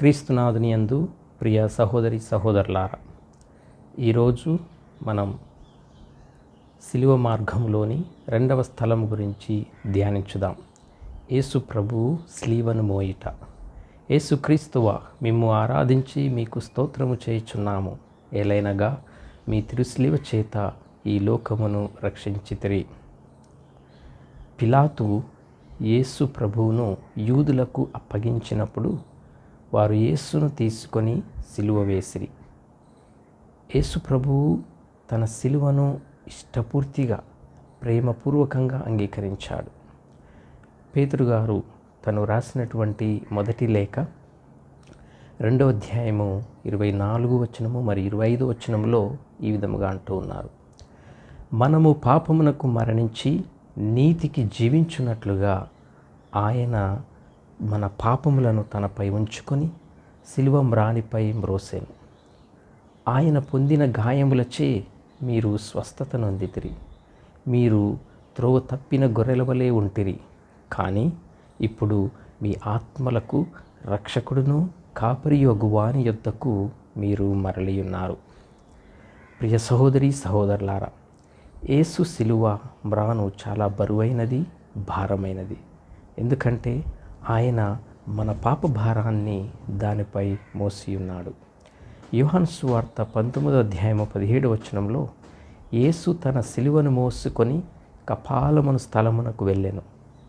క్రీస్తునాథుని యందు ప్రియ సహోదరి సహోదరులారా ఈరోజు మనం శిలువ మార్గంలోని రెండవ స్థలం గురించి ధ్యానించుదాం. యేసు ప్రభువు స్లీవను మోయిట. యేసు క్రీస్తువ మిమ్ము ఆరాధించి మీకు స్తోత్రము చేయుచున్నాము. ఏలైనగా మీ తిరుస్లివ చేత ఈ లోకమును రక్షించితిరి. పిలాతు యేసు ప్రభువును యూదులకు అప్పగించినప్పుడు వారు యేసును తీసుకొని సిలువ వేసిరి. యేసు ప్రభువు తన సిలువను ఇష్టపూర్తిగా ప్రేమపూర్వకంగా అంగీకరించాడు. పేతురుగారు తను రాసినటువంటి మొదటి లేఖ రెండవ అధ్యాయము ఇరవై నాలుగు వచనము మరియు ఇరవై ఐదు వచనంలో ఈ విధముగా అంటూ ఉన్నారు. మనము పాపమునకు మరణించి నీతికి జీవించున్నట్లుగా ఆయన మన పాపములను తనపై ఉంచుకొని శిలువ మ్రానిపై మ్రోసెను. ఆయన పొందిన గాయములచే మీరు స్వస్థత నొందితిరి మీరు త్రోవ తప్పిన గొర్రెల వలె ఉంటిరి. కానీ ఇప్పుడు మీ ఆత్మలకు రక్షకుడును కాపరియొగు వాని యొద్దకు మీరు మరలి ఉన్నారు ప్రియ సహోదరి సహోదరులారా ఏసు శిలువ మ్రాను చాలా బరువైనది భారమైనది. ఎందుకంటే ఆయన మన పాప భారాన్ని దానిపై మోసి ఉన్నాడు. యోహాన్ సువార్త పంతొమ్మిదో అధ్యాయము పదిహేడు వచనంలో యేసు తన సిలువను మోసుకొని కపాలమును స్థలమునకు వెళ్ళాను.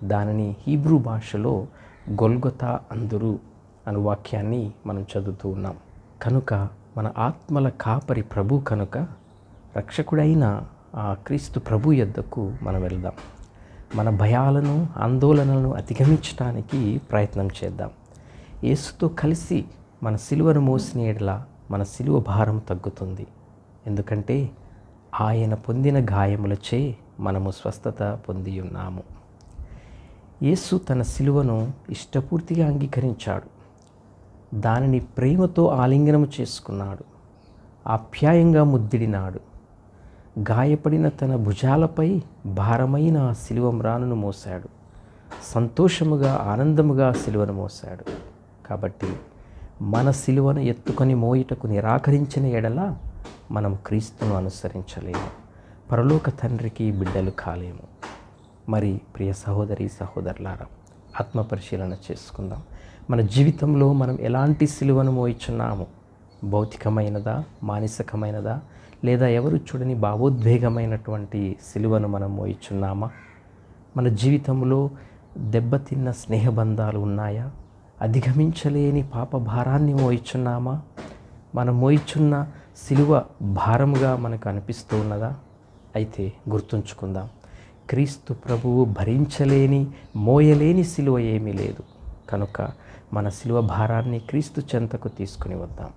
దానిని హీబ్రూ భాషలో గొల్గొతా అందురు అను వాక్యాన్ని మనం చదువుతూ ఉన్నాం. కనుక మన ఆత్మల కాపరి ప్రభు కనుక రక్షకుడైన ఆ క్రీస్తు ప్రభు యొద్దకు మనం వెళ్దాం. మన భయాలను ఆందోళనలను అధిగమించడానికి ప్రయత్నం చేద్దాం. యేసుతో కలిసి మన సిలువను మోసిన ఎడల మన సిలువ భారం తగ్గుతుంది. ఎందుకంటే ఆయన పొందిన గాయములచే మనము స్వస్థత పొంది ఉన్నాము యేసు తన సిలువను ఇష్టపూర్తిగా అంగీకరించాడు. దానిని ప్రేమతో ఆలింగనము చేసుకున్నాడు. ఆప్యాయంగా ముద్దిడినాడు. గాయపడిన తన భుజాలపై భారమైన శిలువ మ్రానును మోశాడు. సంతోషముగా ఆనందముగా శిలువను మోశాడు. కాబట్టి మన శిలువను ఎత్తుకొని మోయిటకు నిరాకరించిన ఎడల మనం క్రీస్తును అనుసరించలేము. పరలోక తండ్రికి బిడ్డలు కాలేము. మరి ప్రియ సహోదరి సహోదరులారా ఆత్మ పరిశీలన చేసుకుందాం. మన జీవితంలో మనం ఎలాంటి సిలువను మోయిచున్నాము? భౌతికమైనదా మానసికమైనదా లేదా ఎవరు చూడని భావోద్వేగమైనటువంటి సిలువను మనం మోయిచున్నామా? మన జీవితంలో దెబ్బతిన్న స్నేహబంధాలు ఉన్నాయా? అధిగమించలేని పాప భారాన్ని మోయిచున్నామా? మనం మోయిచున్న సిలువ భారముగా మనకు అనిపిస్తూ ఉన్నదా అయితే గుర్తుంచుకుందాం. క్రీస్తు ప్రభువు భరించలేని మోయలేని సిలువ ఏమీ లేదు. కనుక మన సిలువ భారాన్ని క్రీస్తు చెంతకు తీసుకుని వద్దాం.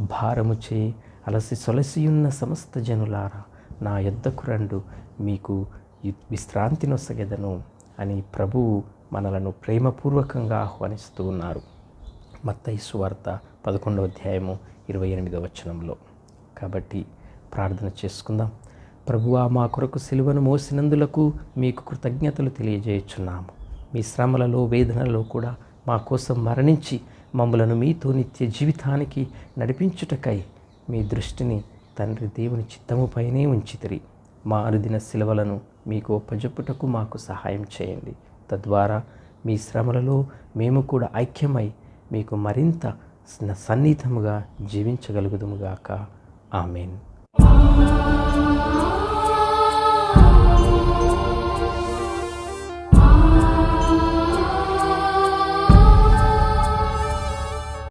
భారము చే అలసి సొలసియున్న సమస్త జనులారా నా యొద్దకు రండు. మీకు విశ్రాంతి నొసగెదను అని ప్రభువు మనలను ప్రేమపూర్వకంగా ఆహ్వానిస్తూ ఉన్నారు. మత్తైసు వార్త పదకొండవ అధ్యాయము ఇరవై ఎనిమిదవ వచనంలో. కాబట్టి ప్రార్థన చేసుకుందాం. ప్రభువా మా కొరకు సిలువను మోసినందులకు మీకు కృతజ్ఞతలు తెలియజేయుచున్నాము. మీ శ్రమలలో వేదనలో కూడా మా కోసం మరణించి మమ్మలను మీతో నిత్య జీవితానికి నడిపించుటకై మీ దృష్టిని తండ్రి దేవుని చిత్తముపైనే ఉంచితిరి. మా అరుదిన శిలవలను మీకు ఒప్పజెప్పుటకు మాకు సహాయం చేయండి. తద్వారా మీ శ్రమలలో మేము కూడా ఐక్యమై మీకు మరింత సన్నిహితముగా జీవించగలుగుదుముగాక. ఆమెన్.